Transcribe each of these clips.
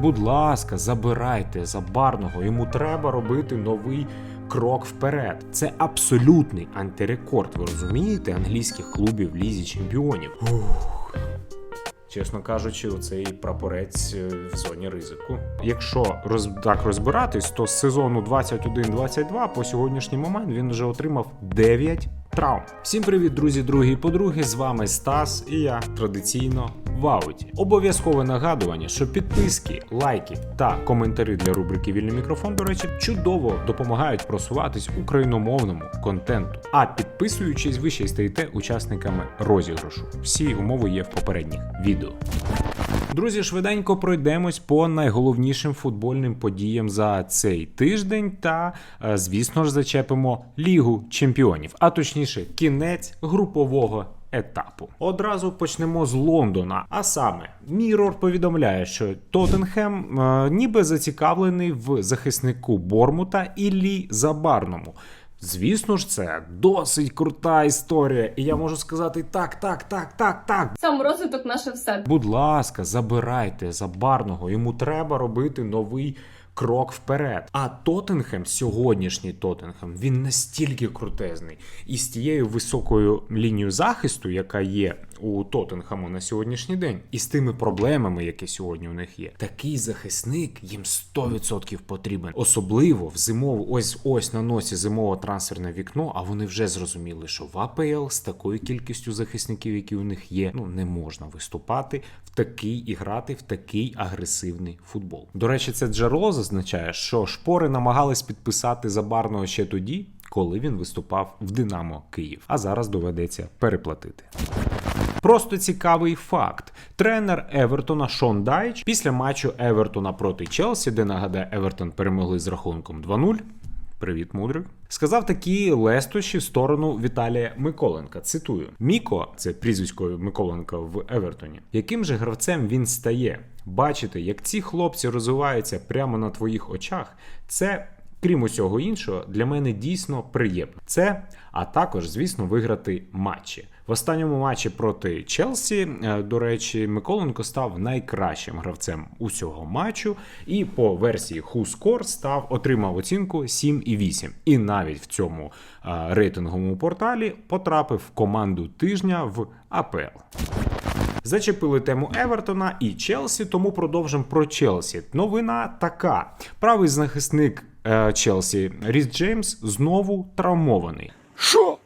Будь ласка, забирайте забарного. Йому треба робити новий крок вперед. Це абсолютний антирекорд. Ви розумієте, англійських клубів в лізі чемпіонів. Ух. Чесно кажучи, оцей прапорець е, в зоні ризику. Якщо роз, так розбиратись, то з сезону 21-22 по сьогоднішній момент він вже отримав 9 травм. Всім привіт, друзі, другі і подруги. З вами Стас, і я традиційно в ауті. Обов'язкове нагадування, що підписки, лайки та коментарі для рубрики Вільний мікрофон, до речі, чудово допомагають просуватись україномовному контенту. А підписуючись, ви ще й стаєте учасниками розіграшу. Всі умови є в попередніх відео. Друзі, швиденько пройдемось по найголовнішим футбольним подіям за цей тиждень та, е, звісно ж, зачепимо Лігу чемпіонів, а точніше, кінець групового. Етапу одразу почнемо з Лондона. А саме Мірор повідомляє, що Тоттенхем е, ніби зацікавлений в захиснику Бормута Іллі Забарному. Звісно ж, це досить крута історія, і я можу сказати так, так, так, так, так. Сам розвиток наше все. Будь ласка, забирайте забарного. Йому треба робити новий крок вперед. А Тоттенхем, сьогоднішній Тоттенхем, він настільки крутезний. І з тією високою лінією захисту, яка є у Тоттенхему на сьогоднішній день, і з тими проблемами, які сьогодні у них є, такий захисник їм 100% потрібен. Особливо в зимову, ось ось на носі зимове трансферне вікно. А вони вже зрозуміли, що в АПЛ з такою кількістю захисників, які у них є, ну не можна виступати в такий і грати в такий агресивний футбол. До речі, це джерело зазначає, що шпори намагались підписати забарного ще тоді, коли він виступав в Динамо Київ. А зараз доведеться переплатити. Просто цікавий факт. Тренер Евертона Шон Дайч після матчу Евертона проти Челсі, де нагадаю, Евертон перемогли з рахунком 2-0. Привіт, мудрик. Сказав такі лестощі в сторону Віталія Миколенка. Цитую: Міко, це прізвисько Миколенка в Евертоні. Яким же гравцем він стає? Бачити, як ці хлопці розвиваються прямо на твоїх очах, це. Крім усього іншого, для мене дійсно приємно. Це, а також, звісно, виграти матчі. В останньому матчі проти Челсі, е, до речі, Миколенко став найкращим гравцем усього матчу, і по версії WhoScore став отримав оцінку 7,8. І навіть в цьому е, рейтинговому порталі потрапив в команду тижня в АПЛ. Зачепили тему Евертона і Челсі, тому продовжимо про Челсі. Новина така: правий захисник Челсі Ріс Джеймс знову травмований. Що?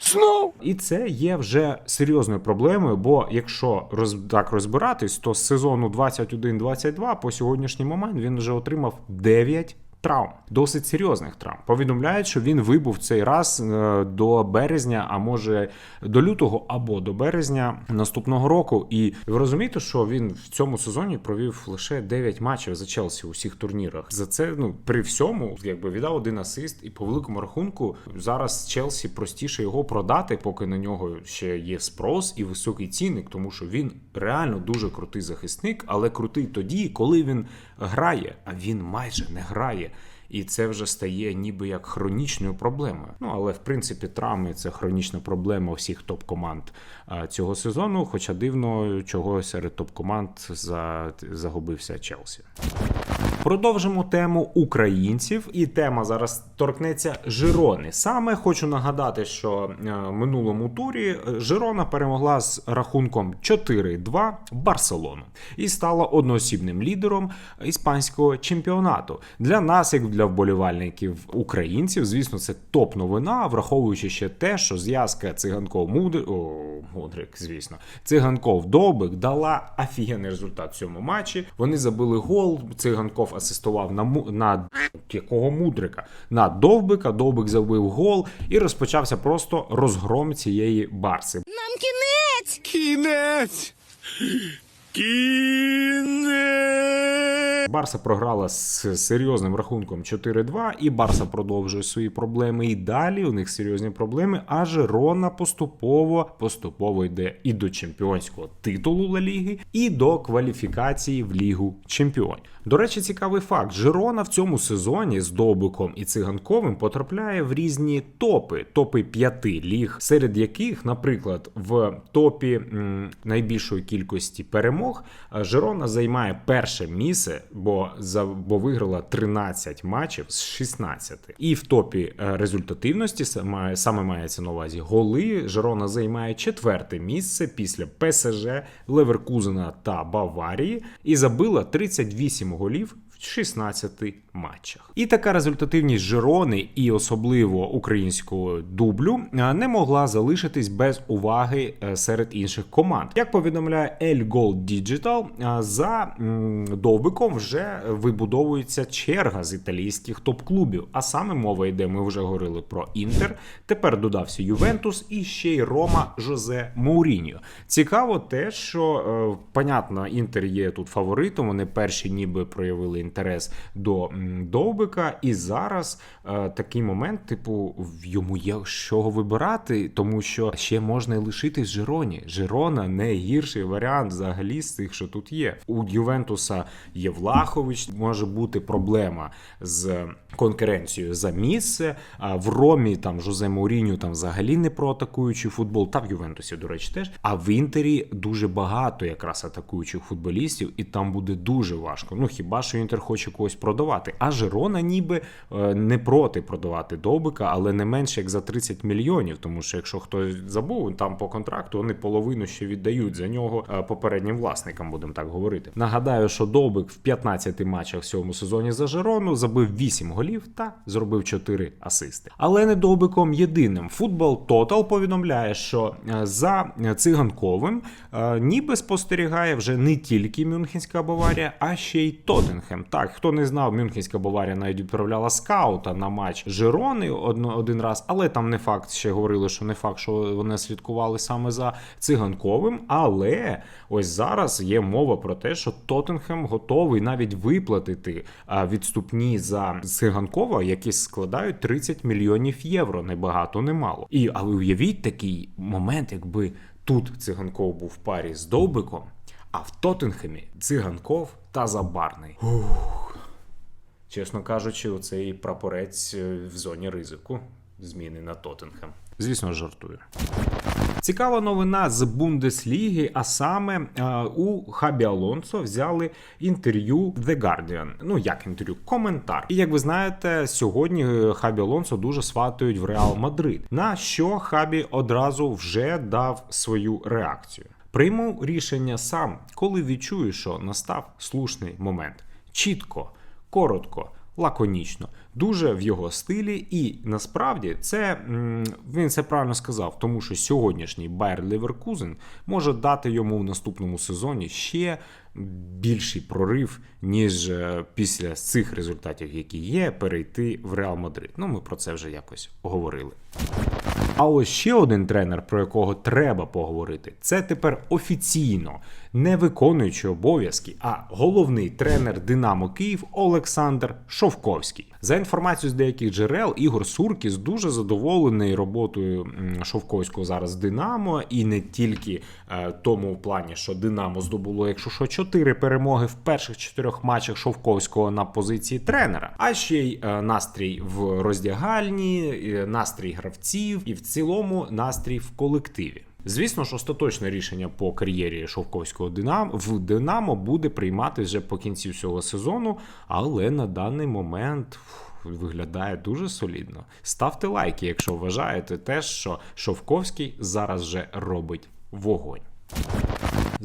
Знов? І це є вже серйозною проблемою, бо якщо роз, так розбиратись, то з сезону 21-22 по сьогоднішній момент він вже отримав 9 травм, досить серйозних травм. Повідомляють, що він вибув цей раз е, до березня, а може до лютого або до березня наступного року. І ви розумієте, що він в цьому сезоні провів лише 9 матчів за Челсі у всіх турнірах. За це ну при всьому якби віддав один асист, і по великому рахунку зараз Челсі простіше його продати, поки на нього ще є спрос і високий цінник, тому що він реально дуже крутий захисник, але крутий тоді, коли він грає, а він майже не грає. І це вже стає ніби як хронічною проблемою. Ну але в принципі травми це хронічна проблема всіх топ-команд цього сезону. Хоча дивно, чого серед топ-команд за... загубився Челсі. Продовжимо тему українців, і тема зараз торкнеться Жирони. Саме хочу нагадати, що е, в минулому турі е, Жирона перемогла з рахунком 4-2 Барселону і стала одноосібним лідером іспанського чемпіонату. Для нас, як для вболівальників українців, звісно, це топ новина, враховуючи ще те, що зв'язка циганков Мудрик, о, Мудрик, звісно, циганков Довбик дала офігенний результат в цьому матчі. Вони забили гол. Циганков асистував на на якого мудрика на Довбика. Довбик забив гол і розпочався просто розгром цієї барси. Нам кінець! Кінець! Кінець! Барса програла з серйозним рахунком 4-2, і Барса продовжує свої проблеми. І далі у них серйозні проблеми. А Жерона поступово поступово йде і до чемпіонського титулу Ла Ліги, і до кваліфікації в Лігу Чемпіонів. До речі, цікавий факт: Жерона в цьому сезоні з Довбиком і Циганковим потрапляє в різні топи, топи п'яти ліг, серед яких, наприклад, в топі м, найбільшої кількості перемог е, Жерона займає перше місце, бо за бо виграла 13 матчів з 16. І в топі е, результативності саме, саме мається на увазі голи. Жерона займає четверте місце після ПСЖ, Леверкузена та Баварії і забила 38 голів. В 16 матчах. І така результативність Жирони і особливо українського дублю е, не могла залишитись без уваги е, серед інших команд. Як повідомляє El Gold Digital, е, за довбиком вже вибудовується черга з італійських топ-клубів. А саме мова йде, ми вже говорили про Інтер. Тепер додався Ювентус і ще й Рома Жозе Моуріньо. Цікаво те, що понятно, Інтер є тут фаворитом. Вони перші ніби проявили інтерес до Довбика, і зараз е, такий момент, типу, в йому є чого вибирати, тому що ще можна лишитись Жироні. Жирона не гірший варіант взагалі з тих, що тут є. У Ювентуса є Влахович, може бути проблема з конкуренцією за місце. А в Ромі там Жозе Мауріньо там взагалі не про атакуючий футбол, та в Ювентусі, до речі, теж. А в Інтері дуже багато якраз атакуючих футболістів, і там буде дуже важко. Ну хіба що Інтер хоче когось продавати? А Жерона ніби е, не проти продавати Довбика, але не менше як за 30 мільйонів. Тому що якщо хтось забув, там по контракту вони половину ще віддають за нього е, попереднім власникам, будемо так говорити. Нагадаю, що Довбик в 15 матчах в цьому сезоні за Жерону забив 8 голів та зробив 4 асисти. Але не Довбиком єдиним. Футбол Total повідомляє, що е, за циганковим ніби спостерігає вже не тільки Мюнхенська Баварія, а ще й Тоттенхем. Так, хто не знав, Мюнхенська Баварія навіть відправляла скаута на матч Жерони одно- один раз, але там не факт, ще говорили, що не факт, що вони слідкували саме за циганковим. Але ось зараз є мова про те, що Тоттенхем готовий навіть виплатити відступні за циганкова, які складають 30 мільйонів євро. Не багато, не мало. І але уявіть такий момент, якби тут циганков був в парі з Довбиком, а в Тоттенхемі циганков та Забарний. Чесно кажучи, оцей прапорець е, в зоні ризику зміни на Тоттенхем. Звісно, жартую. Цікава новина з Бундесліги, а саме е, у Хабі Алонсо взяли інтерв'ю The Guardian. Ну як інтерв'ю, коментар. І як ви знаєте, сьогодні е, Хабі Алонсо дуже сватають в Реал Мадрид. На що Хабі одразу вже дав свою реакцію. Прийму рішення сам, коли відчую, що настав слушний момент. Чітко, коротко, лаконічно, дуже в його стилі, і насправді це він це правильно сказав, тому що сьогоднішній Байер Леверкузен може дати йому в наступному сезоні ще більший прорив, ніж е, після цих результатів, які є, перейти в Реал Мадрид. Ну, ми про це вже якось говорили. А ось ще один тренер, про якого треба поговорити, це тепер офіційно не виконуючий обов'язки, а головний тренер Динамо Київ Олександр Шовковський. За інформацією з деяких джерел, Ігор Суркіс дуже задоволений роботою Шовковського зараз Динамо, і не тільки е, тому в плані, що Динамо здобуло, якщо що, чотири перемоги в перших чотирьох матчах Шовковського на позиції тренера, а ще й е, настрій в роздягальні, е, настрій гравців і в цілому настрій в колективі. Звісно ж, остаточне рішення по кар'єрі Шовковського Динамо в Динамо буде приймати вже по кінці всього сезону, але на даний момент виглядає дуже солідно. Ставте лайки, якщо вважаєте те, що Шовковський зараз вже робить вогонь.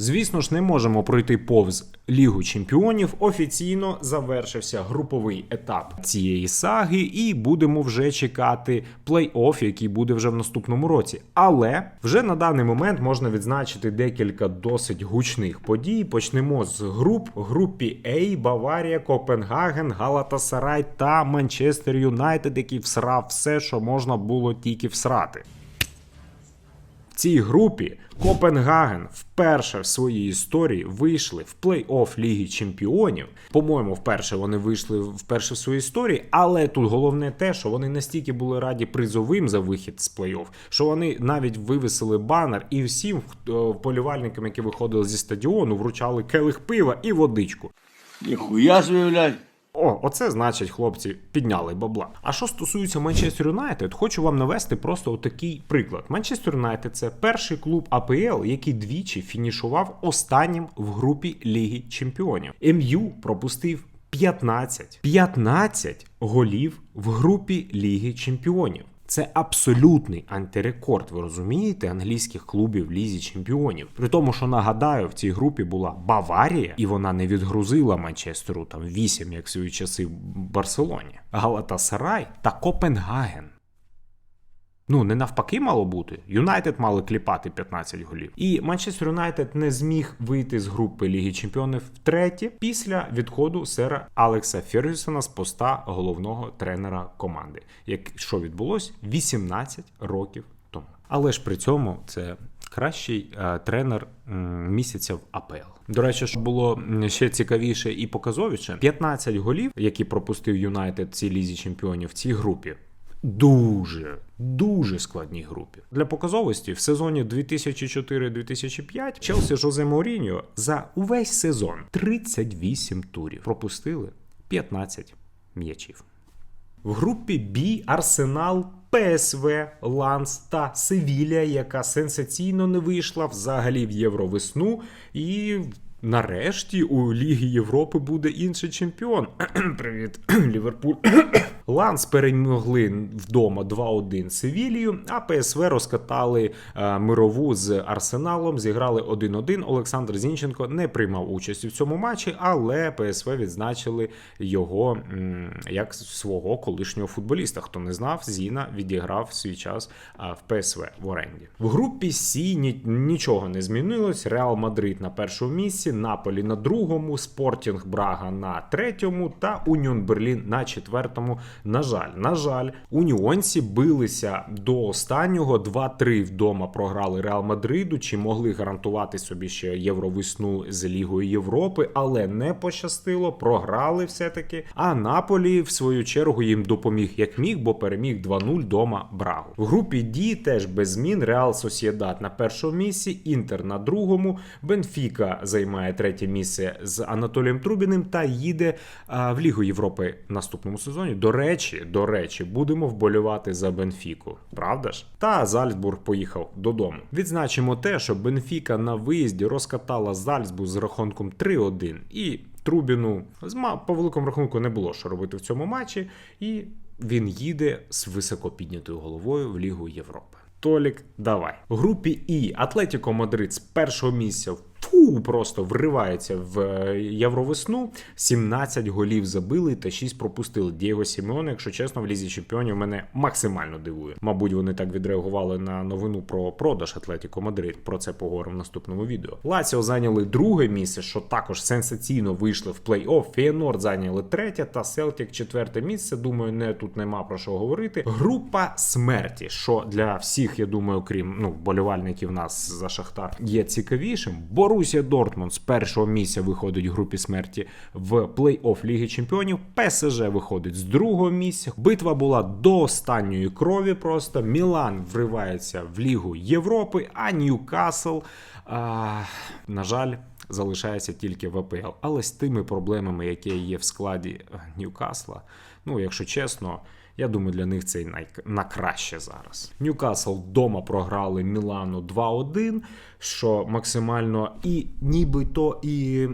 Звісно ж, не можемо пройти повз Лігу Чемпіонів. Офіційно завершився груповий етап цієї саги, і будемо вже чекати плей-офф, який буде вже в наступному році. Але вже на даний момент можна відзначити декілька досить гучних подій. Почнемо з груп групі А, Баварія, Копенгаген, Галатасарай та Манчестер Юнайтед, який всрав все, що можна було тільки всрати. Цій групі Копенгаген вперше в своїй історії вийшли в плей-офф Ліги Чемпіонів. По-моєму, вперше вони вийшли вперше в своїй історії, але тут головне те, що вони настільки були раді призовим за вихід з плей-офф, що вони навіть вивесили банер і всім хто- вболівальникам, які виходили зі стадіону, вручали келих пива і водичку. Ніхуя блядь. О, оце значить, хлопці підняли бабла. А що стосується Манчестер Юнайтед, хочу вам навести просто такий приклад. Манчестер Юнайтед це перший клуб АПЛ, який двічі фінішував останнім в групі Ліги Чемпіонів. МЮ пропустив 15. 15 голів в групі Ліги Чемпіонів. Це абсолютний антирекорд, ви розумієте, англійських клубів лізі чемпіонів. При тому, що нагадаю, в цій групі була Баварія, і вона не відгрузила Манчестеру там 8, як свої часи в Барселоні. Галатасарай та Копенгаген. Ну, не навпаки мало бути. Юнайтед мали кліпати 15 голів. І Манчестер Юнайтед не зміг вийти з групи Ліги Чемпіонів втретє після відходу сера Алекса Фергюсона з поста головного тренера команди. Як що відбулось 18 років тому. Але ж при цьому це кращий е, тренер м, місяця в АПЛ. До речі, що було ще цікавіше і показовіше: 15 голів, які пропустив Юнайтед цій лізі чемпіонів в цій групі. Дуже дуже складній групі для показовості в сезоні 2004-2005 Челсі Жозе Моріньо за увесь сезон 38 турів пропустили 15 м'ячів. В групі Б Арсенал, ПСВ, Ланс та Севілля, яка сенсаційно не вийшла взагалі в Євровесну. І нарешті у Лігі Європи буде інший чемпіон. Привіт, Ліверпуль. Ланс перемогли вдома 2-1 Севілію, а ПСВ розкатали е, мирову з Арсеналом, зіграли 1-1. Олександр Зінченко не приймав участь у цьому матчі, але ПСВ відзначили його як свого колишнього футболіста. Хто не знав, Зіна відіграв свій час а, в ПСВ в оренді. В групі Сі ні- нічого не змінилось. Реал Мадрид на першому місці, Наполі на другому, Спортінг Брага на третьому та Уніон Берлін на четвертому. На жаль, на жаль, уніонці билися до останнього. 2-3 вдома програли Реал Мадриду. Чи могли гарантувати собі ще євровесну з Лігою Європи, але не пощастило, програли все-таки. А Наполі, в свою чергу, їм допоміг як міг, бо переміг 2-0 дома Брагу. В групі Ді теж без змін. Реал Сосєдат на першому місці, Інтер на другому. Бенфіка займає третє місце з Анатолієм Трубіним та їде в Лігу Європи наступному сезоні. До речі, до речі, будемо вболівати за Бенфіку, правда ж? Та Зальцбург поїхав додому. Відзначимо те, що Бенфіка на виїзді розкатала Зальцбург з рахунком 3-1 і Трубіну по великому рахунку не було що робити в цьому матчі, і він їде з високо піднятою головою в Лігу Європи. Толік, давай. В групі І Атлетіко Мадрид з першого місця просто вривається в е, Євровесну. 17 голів забили та 6 пропустили. Дієго Сімеоне, якщо чесно, в лізі чемпіонів мене максимально дивує. Мабуть, вони так відреагували на новину про продаж Атлетіко Мадрид. Про це поговоримо в наступному відео. Лаціо зайняли друге місце, що також сенсаційно вийшли в плей-офф. Фієнорд зайняли третє та Селтік четверте місце. Думаю, не тут нема про що говорити. Група смерті, що для всіх, я думаю, крім ну болівальників нас за Шахтар, є цікавішим. Борусія Дортмунд з першого місця виходить в групі смерті в плей-офф Ліги Чемпіонів. ПСЖ виходить з другого місця. Битва була до останньої крові. Просто Мілан вривається в Лігу Європи, а Ньюкасл, а, на жаль. Залишається тільки в АПЛ. Але з тими проблемами, які є в складі е, Ньюкасла, ну, якщо чесно, я думаю, для них це най... на краще зараз. Ньюкасл вдома програли Мілану 2-1, що максимально і нібито і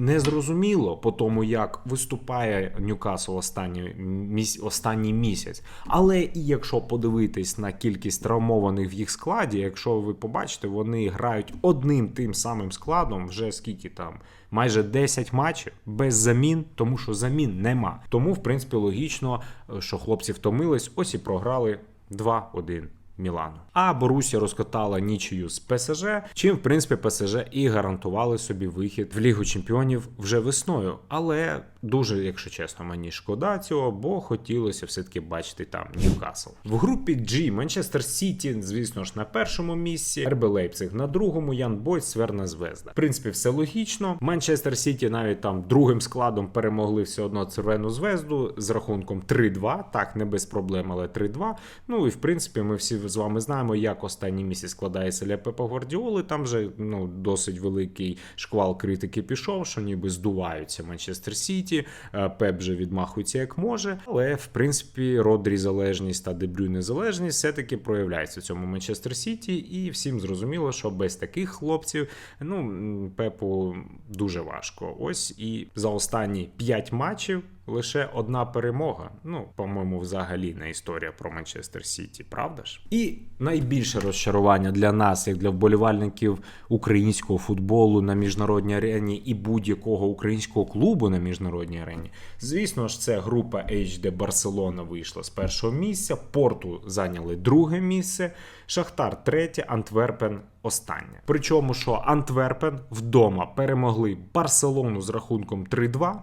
незрозуміло по тому, як виступає Ньюкасл останній, міс... останній місяць. Але і якщо подивитись на кількість травмованих в їх складі, якщо ви побачите, вони грають одним тим самим складом вже скільки там. Майже 10 матчів без замін, тому що замін нема. Тому, в принципі, логічно, що хлопці втомились, ось і програли 2-1 Мілану. А Борусія розкатала нічию з ПСЖ, чим в принципі ПСЖ і гарантували собі вихід в Лігу Чемпіонів вже весною. Але дуже, якщо чесно, мені шкода цього, бо хотілося все-таки бачити там Ньюкасл. В групі G Манчестер Сіті, звісно ж, на першому місці, РБ Лейпциг на другому, Ян Бойс, Сверна Звезда. В принципі, все логічно. Манчестер Сіті навіть там другим складом перемогли все одно Червону звезду з рахунком 3-2. Так, не без проблем, але 3-2. Ну і в принципі, ми всі з вами знаємо, як останній місяць складається для Пепа Гвардіоли. Там же ну досить великий шквал критики пішов, що ніби здуваються Манчестер Сіті. Е, Пеп же відмахується як може. Але в принципі, Родрі залежність та Дебрю незалежність все-таки проявляється в цьому Манчестер Сіті, і всім зрозуміло, що без таких хлопців ну Пепу дуже важко. Ось і за останні 5 матчів. Лише одна перемога. Ну, по-моєму, взагалі не історія про Манчестер Сіті, правда ж? І найбільше розчарування для нас, як для вболівальників українського футболу на міжнародній арені і будь-якого українського клубу на міжнародній арені. Звісно ж, це група H, де Барселона вийшла з першого місця, Порту зайняли друге місце, Шахтар третє, Антверпен останнє. Причому, що Антверпен вдома перемогли Барселону з рахунком 3-2.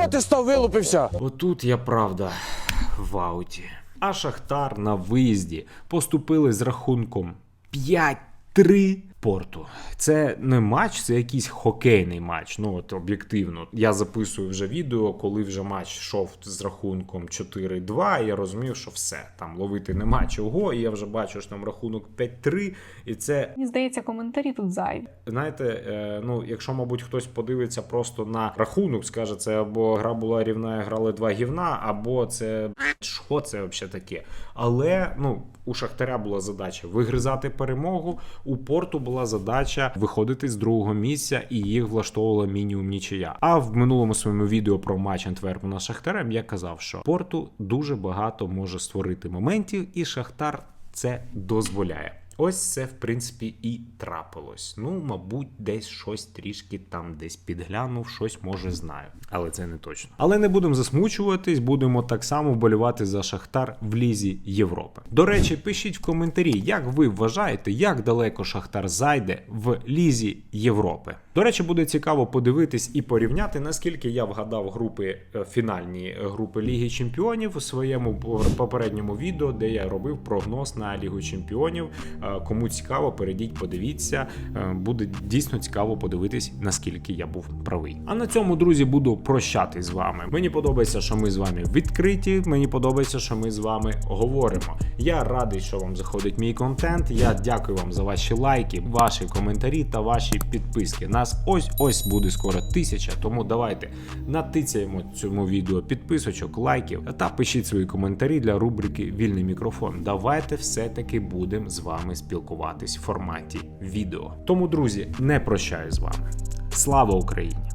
Що ти став вилупився? Отут я правда в ауті. А Шахтар на виїзді поступили з рахунком 5-3 порту. Це не матч, це якийсь хокейний матч. Ну от об'єктивно. Я записую вже відео, коли вже матч йшов з рахунком 4-2. І я розумів, що все там ловити нема чого. І я вже бачу, що там рахунок 5-3, і це Мені здається, коментарі тут зайві. Знаєте, е, ну якщо, мабуть, хтось подивиться просто на рахунок, скаже, це або гра була рівна, грали два гівна, або це що це взагалі таке. Але ну у Шахтаря була задача вигризати перемогу. У порту була задача виходити з другого місця, і їх влаштовувала мінімум нічия. А в минулому своєму відео про матч Антверпена з Шахтарем я казав, що порту дуже багато може створити моментів, і Шахтар це дозволяє. Ось це, в принципі, і трапилось. Ну, мабуть, десь щось трішки там десь підглянув, щось може знаю. Але це не точно. Але не будемо засмучуватись, будемо так само вболівати за Шахтар в Лізі Європи. До речі, пишіть в коментарі, як ви вважаєте, як далеко Шахтар зайде в Лізі Європи. До речі, буде цікаво подивитись і порівняти, наскільки я вгадав групи е, фінальні групи Ліги Чемпіонів у своєму попередньому відео, де я робив прогноз на Лігу Чемпіонів. Е, Кому цікаво, перейдіть, подивіться. Е, Буде дійсно цікаво подивитись, наскільки я був правий. А на цьому, друзі, буду прощатись з вами. Мені подобається, що ми з вами відкриті. Мені подобається, що ми з вами говоримо. Я радий, що вам заходить мій контент. Я дякую вам за ваші лайки, ваші коментарі та ваші підписки. Нас ось ось буде скоро тисяча. Тому давайте натицяємо цьому відео підписочок, лайків та пишіть свої коментарі для рубрики Вільний мікрофон. Давайте все-таки будемо з вами спілкуватись в форматі відео. Тому, друзі, не прощаю з вами. Слава Україні!